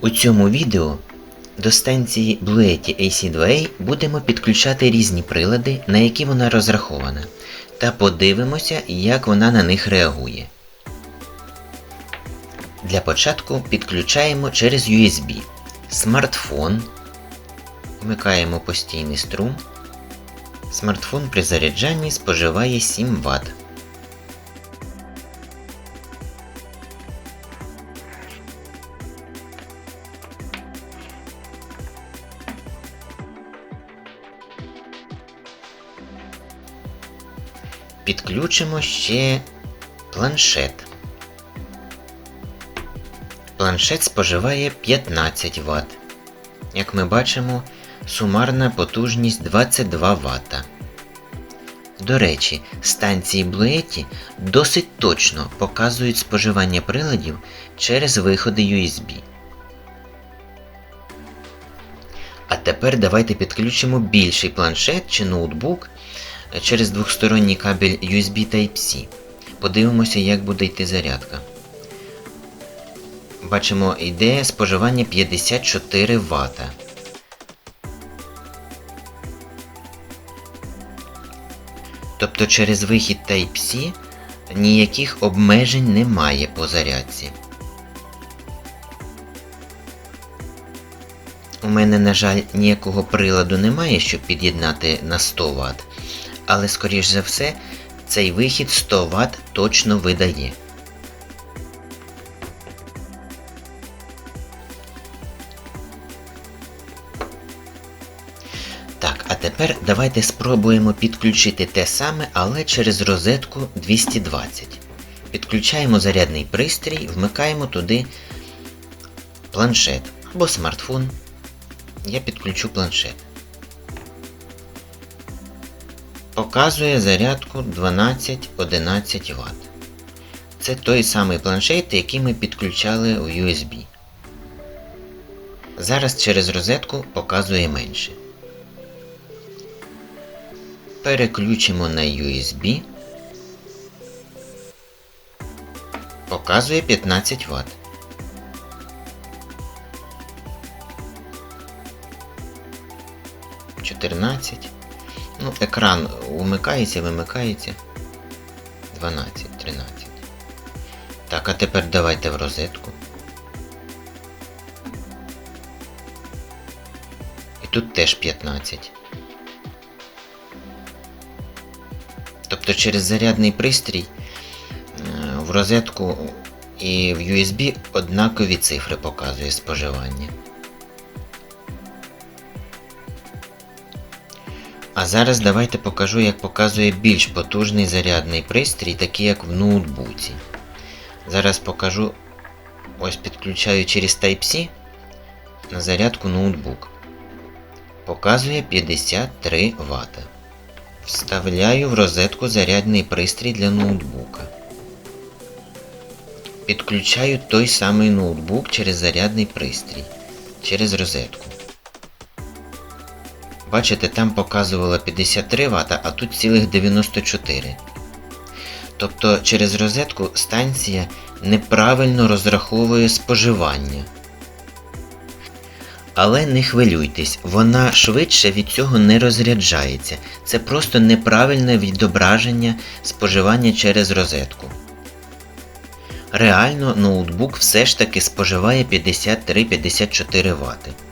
У цьому відео до станції Bluetti AC2A будемо підключати різні прилади, на які вона розрахована, та подивимося, як вона на них реагує. Для початку підключаємо через USB смартфон, вмикаємо постійний струм. Смартфон при заряджанні споживає 7 Вт. Підключимо ще планшет. Планшет споживає 15 Вт. Як ми бачимо, сумарна потужність 22 Вт. До речі, станції Bluetti досить точно показують споживання приладів через виходи USB. А тепер давайте підключимо більший планшет чи ноутбук через двохсторонній кабель USB Type-C. Подивимося, як буде йти зарядка. Бачимо, йде споживання 54 Вт. Тобто через вихід Type-C ніяких обмежень немає по зарядці. У мене, на жаль, ніякого приладу немає, щоб під'єднати на 100 Вт, але, скоріш за все, цей вихід 100 Вт точно видає. Так, а тепер давайте спробуємо підключити те саме, але через розетку 220. Підключаємо зарядний пристрій, вмикаємо туди планшет або смартфон. Я підключу планшет. Показує зарядку 12-11 Вт. Це той самий планшет, який ми підключали у USB. Зараз через розетку показує менше. Переключимо на USB. Показує 15 Вт. Чотирнадцять. Ну, екран умикається, вимикається. 12, 13. Так, а тепер давайте в розетку. І тут теж 15. Тобто через зарядний пристрій е, в розетку і в USB однакові цифри показує споживання. А зараз давайте покажу, як показує більш потужний зарядний пристрій, такий як в ноутбуці. Зараз покажу, ось підключаю через Type-C на зарядку ноутбук. Показує 53 Вт. Вставляю в розетку зарядний пристрій для ноутбука. Підключаю той самий ноутбук через зарядний пристрій, через розетку. Бачите, там показувало 53 Вт, а тут цілих 94. Тобто через розетку станція неправильно розраховує споживання. Але не хвилюйтесь, вона швидше від цього не розряджається. Це просто неправильне відображення споживання через розетку. Реально ноутбук все ж таки споживає 53-54 Вт.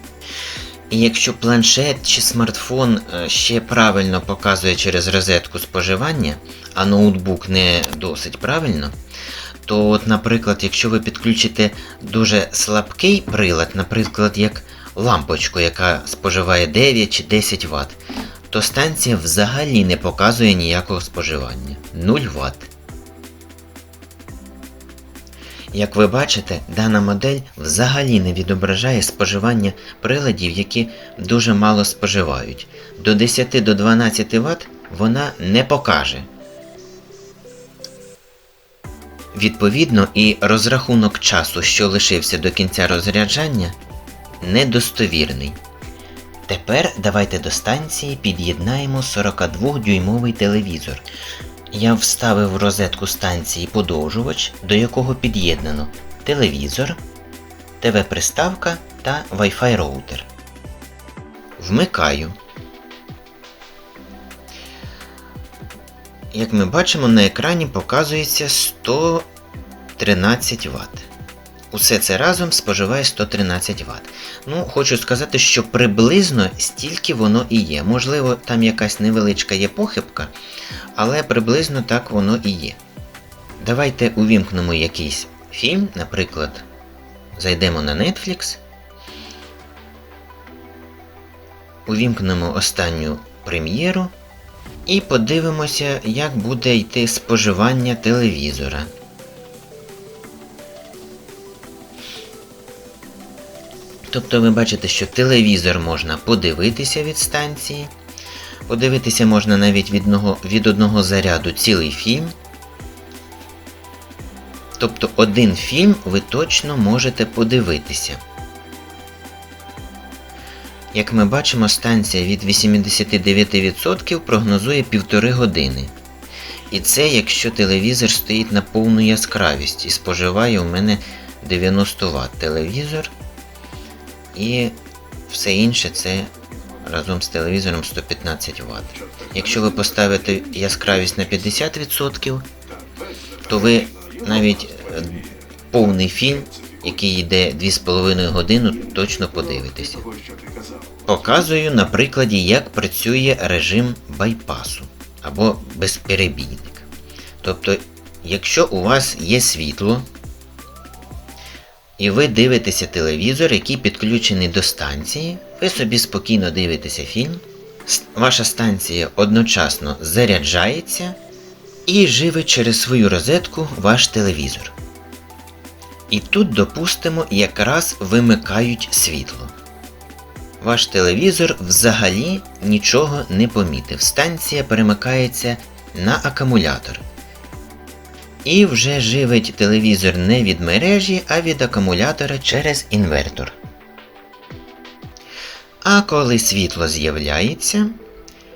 І якщо планшет чи смартфон е, ще правильно показує через розетку споживання, а ноутбук не досить правильно, то, от, наприклад, якщо ви підключите дуже слабкий прилад, наприклад, як лампочку, яка споживає 9 чи 10 Вт, то станція взагалі не показує ніякого споживання 0 Вт. Як ви бачите, дана модель взагалі не відображає споживання приладів, які дуже мало споживають. До 10 до 12 Вт вона не покаже. Відповідно, і розрахунок часу, що лишився до кінця розряджання, недостовірний. Тепер давайте до станції під'єднаємо 42-дюймовий телевізор. Я вставив в розетку станції подовжувач, до якого під'єднано телевізор ТВ-приставка та Wi-Fi роутер. Вмикаю. Як ми бачимо, на екрані показується 113 Вт. Усе це разом споживає 113 Вт. Ну, хочу сказати, що приблизно стільки воно і є. Можливо, там якась невеличка є похибка, але приблизно так воно і є. Давайте увімкнемо якийсь фільм, наприклад, зайдемо на Netflix, увімкнемо останню прем'єру і подивимося, як буде йти споживання телевізора. Тобто ви бачите, що телевізор можна подивитися від станції. Подивитися можна навіть від одного, від одного заряду цілий фільм. Тобто один фільм ви точно можете подивитися. Як ми бачимо, станція від 89% прогнозує півтори години. І це якщо телевізор стоїть на повну яскравість і споживає у мене 90 Вт телевізор. І все інше це разом з телевізором 115 Вт. Якщо ви поставите яскравість на 50%, то ви навіть е, повний фільм, який йде 2,5 години, точно подивитеся. Показую на прикладі, як працює режим байпасу або безперебійник. Тобто, якщо у вас є світло, і ви дивитеся телевізор, який підключений до станції, ви собі спокійно дивитеся фільм, ваша станція одночасно заряджається і живить через свою розетку ваш телевізор. І тут, допустимо, якраз вимикають світло. Ваш телевізор взагалі нічого не помітив. Станція перемикається на акумулятор. І вже живить телевізор не від мережі, а від акумулятора через інвертор. А коли світло з'являється,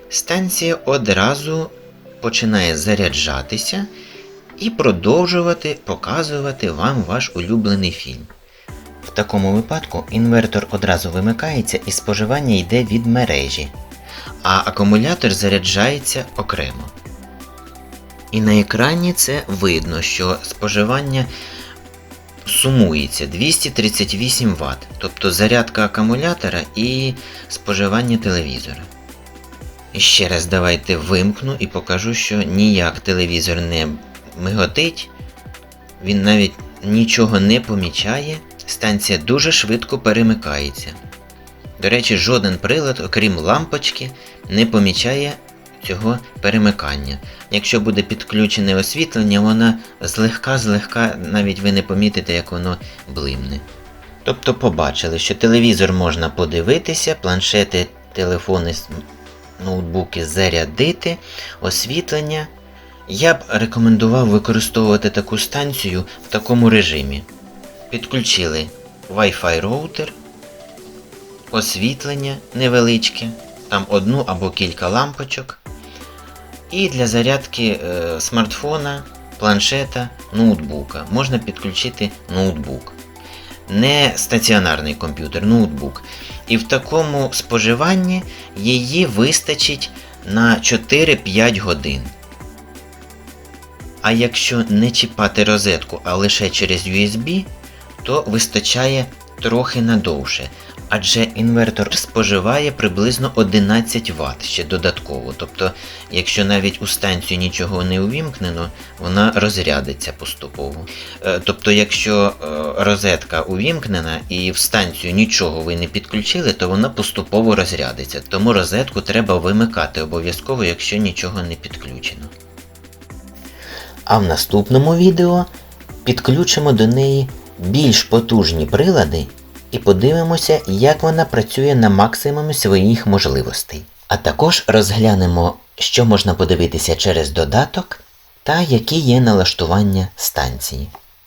станція одразу починає заряджатися і продовжувати показувати вам ваш улюблений фільм. В такому випадку інвертор одразу вимикається і споживання йде від мережі, а акумулятор заряджається окремо. І на екрані це видно, що споживання сумується 238 Вт, тобто зарядка акумулятора і споживання телевізора. Ще раз давайте вимкну і покажу, що ніяк телевізор не миготить, він навіть нічого не помічає, станція дуже швидко перемикається. До речі, жоден прилад, окрім лампочки, не помічає цього перемикання. Якщо буде підключене освітлення, вона злегка-злегка, навіть ви не помітите, як воно блимне. Тобто побачили, що телевізор можна подивитися, планшети, телефони, ноутбуки зарядити, освітлення. Я б рекомендував використовувати таку станцію в такому режимі. Підключили Wi-Fi роутер, освітлення невеличке, там одну або кілька лампочок. І для зарядки е, смартфона, планшета, ноутбука можна підключити ноутбук. Не стаціонарний комп'ютер, ноутбук. І в такому споживанні її вистачить на 4-5 годин. А якщо не чіпати розетку, а лише через USB, то вистачає трохи надовше адже інвертор споживає приблизно 11 Вт ще додатково. Тобто, якщо навіть у станцію нічого не увімкнено, вона розрядиться поступово. Е, тобто, якщо е, розетка увімкнена і в станцію нічого ви не підключили, то вона поступово розрядиться. Тому розетку треба вимикати обов'язково, якщо нічого не підключено. А в наступному відео підключимо до неї більш потужні прилади і подивимося, як вона працює на максимумі своїх можливостей. А також розглянемо, що можна подивитися через додаток та які є налаштування станції.